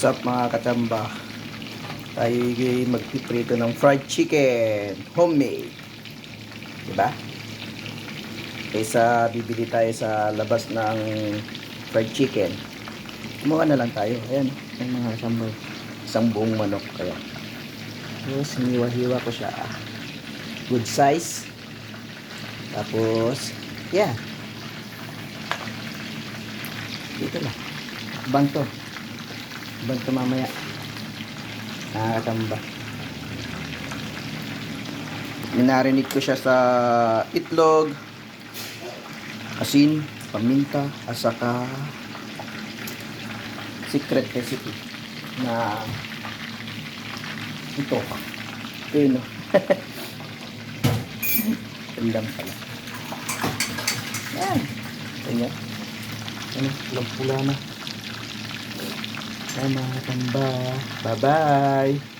What's up mga katamba? Tayo magpiprito ng fried chicken. Homemade. Diba? Kaysa bibili tayo sa labas ng fried chicken. Kumuha na lang tayo. Ayan. Yung mga isang, isang buong manok. Kaya. Tapos, hiniwa-hiwa ko siya. Good size. Tapos, yeah. Dito lang. Banto. Banto mamaya. Nakakatamba. Minarinig ko siya sa itlog, asin, paminta, at saka secret recipe na ito. Ito yun, no? Alam pala. Yan. Ganyan. Ano, pula na. Mga tamba. Bye-bye.